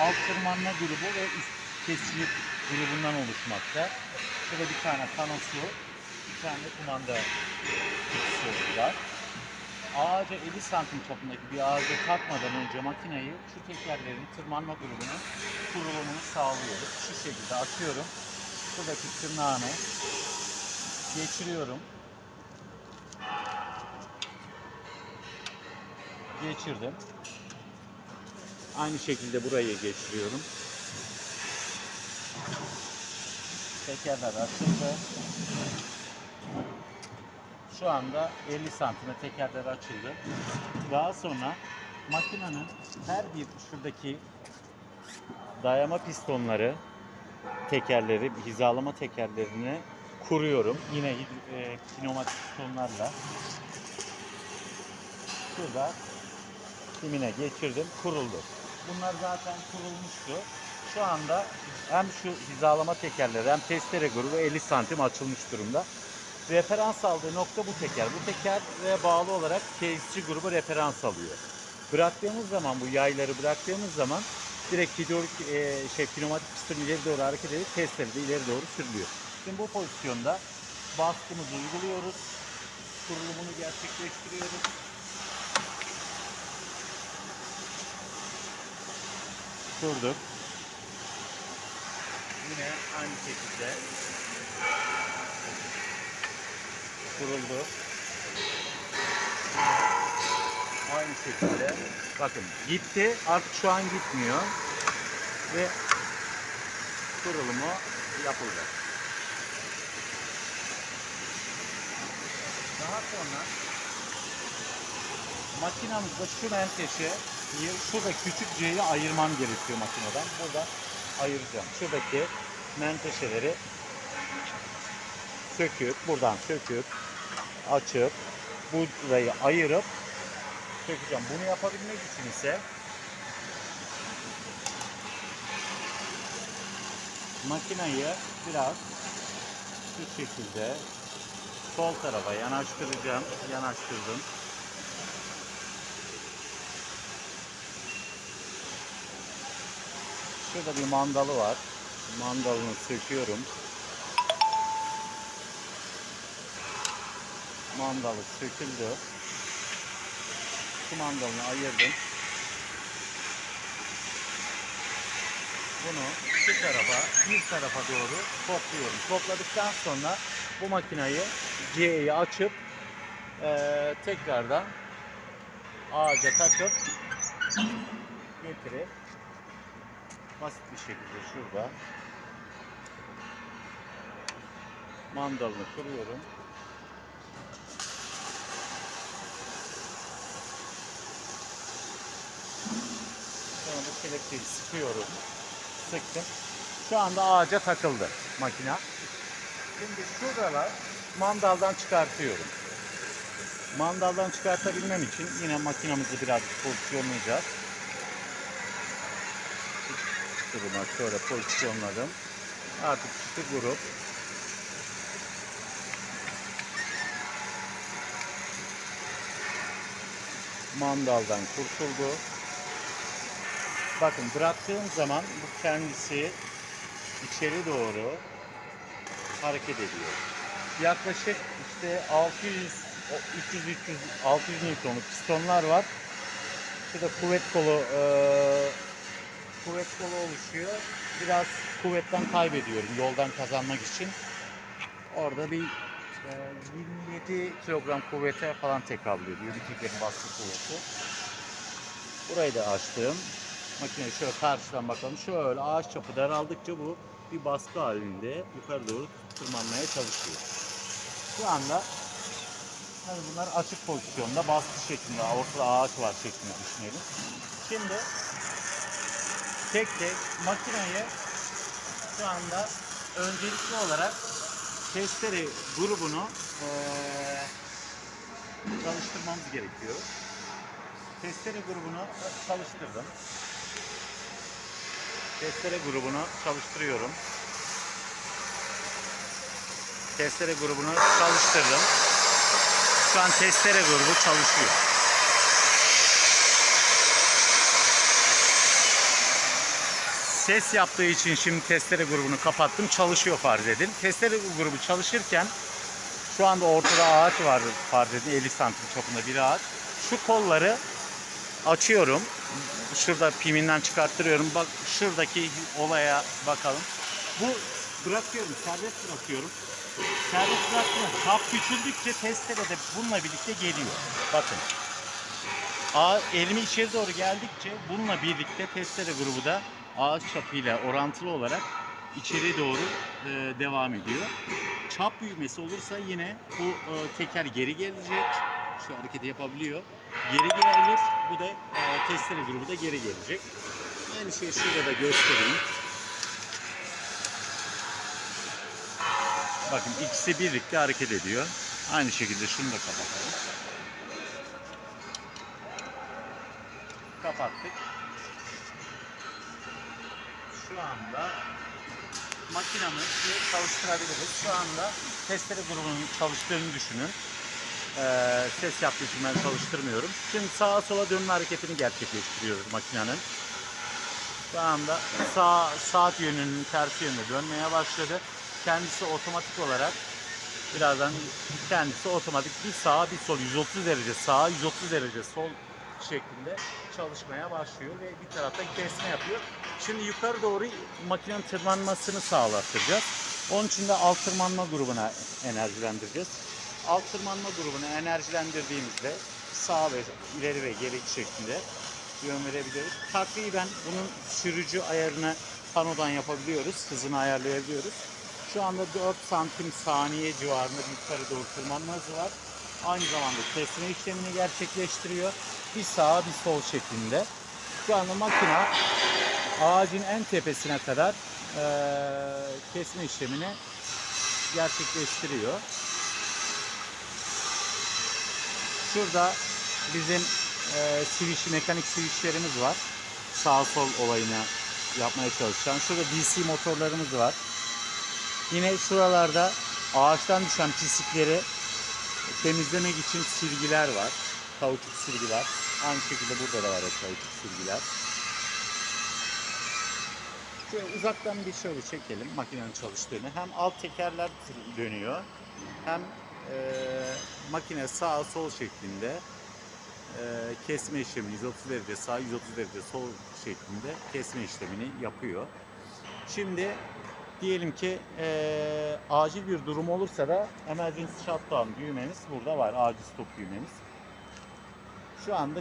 alt tırmanma grubu ve üst kesici grubundan oluşmakta. Şurada bir tane kanosu, bir tane kumanda kutusu var. Ağaca 50 santim çapındaki bir ağaca takmadan önce makineyi şu tekerlerin tırmanma grubunun kurulumunu sağlıyoruz. Şu şekilde açıyorum. Şuradaki tırnağını geçiriyorum. Geçirdim. Aynı şekilde burayı geçiriyorum. Tekerler açıldı. Şu anda 50 santime tekerler açıldı. Daha sonra makinenin her bir şuradaki dayama pistonları tekerleri, hizalama tekerlerini kuruyorum. Yine e, pneumatik pistonlarla. Şurada simine geçirdim, kuruldu. Bunlar zaten kurulmuştu. Şu anda hem şu hizalama tekerleri hem testere grubu 50 santim açılmış durumda. Referans aldığı nokta bu teker. Bu tekere bağlı olarak kesici grubu referans alıyor. Bıraktığımız zaman bu yayları bıraktığımız zaman direkt hidrolik e, şey pneumatik piston ileri doğru hareket edip testere de ileri doğru sürülüyor. Şimdi bu pozisyonda baskımızı uyguluyoruz. Kurulumunu gerçekleştiriyoruz. Durduk. Yine aynı şekilde kuruldu. Aynı şekilde bakın gitti artık şu an gitmiyor ve kurulumu yapıldı. Daha sonra makinamızda şu menteşe şurada küçük C'yi ayırmam gerekiyor makineden. Burada ayıracağım. Şuradaki menteşeleri söküp buradan söküp açıp burayı ayırıp sökeceğim. Bunu yapabilmek için ise makinayı biraz şu şekilde sol tarafa yanaştıracağım. Yanaştırdım. Şurada bir mandalı var. Mandalını söküyorum. Mandalı söküldü. Şu mandalını ayırdım. Bunu şu tarafa, bir tarafa doğru topluyorum. Topladıktan sonra bu makinayı C'yi açıp eee, tekrardan ağaca takıp getirip basit bir şekilde şurada mandalını kırıyorum. Sonra bu kelepçeyi sıkıyorum. Sıktım. Şu anda ağaca takıldı makina. Şimdi şuradalar mandaldan çıkartıyorum. Mandaldan çıkartabilmem için yine makinamızı biraz pozisyonlayacağız. Duruma şöyle pozisyonladım. Artık şu grup mandaldan kurtuldu. Bakın bıraktığım zaman bu kendisi içeri doğru hareket ediyor. Yaklaşık işte 600 o 300 300 600 Newton'luk pistonlar var. Şurada kuvvet kolu eee, kuvvet kolu oluşuyor. Biraz kuvvetten kaybediyorum yoldan kazanmak için. Orada bir eee, 27 kilogram kuvvete falan tekabül ediyor. Bir tekerin baskı kuvveti. Burayı da açtım. Makineyi şöyle karşıdan bakalım. Şöyle ağaç çapı daraldıkça bu bir baskı halinde yukarı doğru tırmanmaya çalışıyor. Şu anda hani bunlar açık pozisyonda baskı şeklinde ortada ağaç var şeklinde düşünelim. Şimdi tek tek makineyi şu anda öncelikli olarak testere grubunu eee, çalıştırmamız gerekiyor. Testere grubunu çalıştırdım. Testere grubunu çalıştırıyorum. Testere grubunu çalıştırdım. Şu an testere grubu çalışıyor. Ses yaptığı için şimdi testere grubunu kapattım. Çalışıyor farz edin. Testere grubu çalışırken şu anda ortada ağaç var farz edin. 50 santim çapında bir ağaç. Şu kolları açıyorum. Şurada piminden çıkarttırıyorum. Bak şuradaki olaya bakalım. Bu bırakıyorum. Serbest bırakıyorum. Serbest bıraktığında çap küçüldükçe testere de bununla birlikte geliyor. Bakın. Elimi içeri doğru geldikçe bununla birlikte testere grubu da ağaç çapıyla orantılı olarak içeri doğru e, devam ediyor. Çap büyümesi olursa yine bu e, teker geri gelecek. Şu hareketi yapabiliyor. Geri gelir. Bu da e, testere grubu da geri gelecek. Aynı şeyi şurada da göstereyim. Bakın ikisi birlikte hareket ediyor. Aynı şekilde şunu da kapatalım. Kapattık. Şu anda makinamızı çalıştırabiliriz. Şu anda testere grubunun çalıştığını düşünün. Ee, ses yaptığı için ben çalıştırmıyorum. Şimdi sağa sola dönme hareketini gerçekleştiriyoruz makinenin. Şu anda sağ saat yönünün tersi yönde dönmeye başladı. Kendisi otomatik olarak birazdan kendisi otomatik bir sağa bir sol 130 derece sağa 130 derece sol şeklinde çalışmaya başlıyor ve bir tarafta kesme yapıyor. Şimdi yukarı doğru makinenin tırmanmasını sağlattıracağız. Onun için de alt tırmanma grubuna enerjilendireceğiz. Alt tırmanma grubunu enerjilendirdiğimizde sağ ve ileri ve geri şeklinde yön verebiliyoruz. Takriben bunun sürücü ayarını panodan yapabiliyoruz. Hızını ayarlayabiliyoruz. Şu anda 4 santim saniye civarında bir yukarı doğru tırmanma hızı var. Aynı zamanda kesme işlemini gerçekleştiriyor. Bir sağa bir sol şeklinde. Şu anda makina ağacın en tepesine kadar eee, kesme işlemini gerçekleştiriyor. Şurada bizim eee switch, mekanik switchlerimiz var. Sağ sol olayını yapmaya çalışan. Şurada DC motorlarımız var. Yine şuralarda ağaçtan düşen pislikleri temizlemek için silgiler var. Kauçuk silgiler. Aynı şekilde burada da var o kauçuk silgiler. Şöyle uzaktan bir şöyle çekelim makinenin çalıştığını. Hem alt tekerler dönüyor hem eee, makine sağ sol şeklinde eee, kesme işlemini 130 derece sağ 130 derece sol şeklinde kesme işlemini yapıyor. Şimdi diyelim ki eee, acil bir durum olursa da emergency shutdown düğmemiz burada var. Acil stop düğmemiz. Şu anda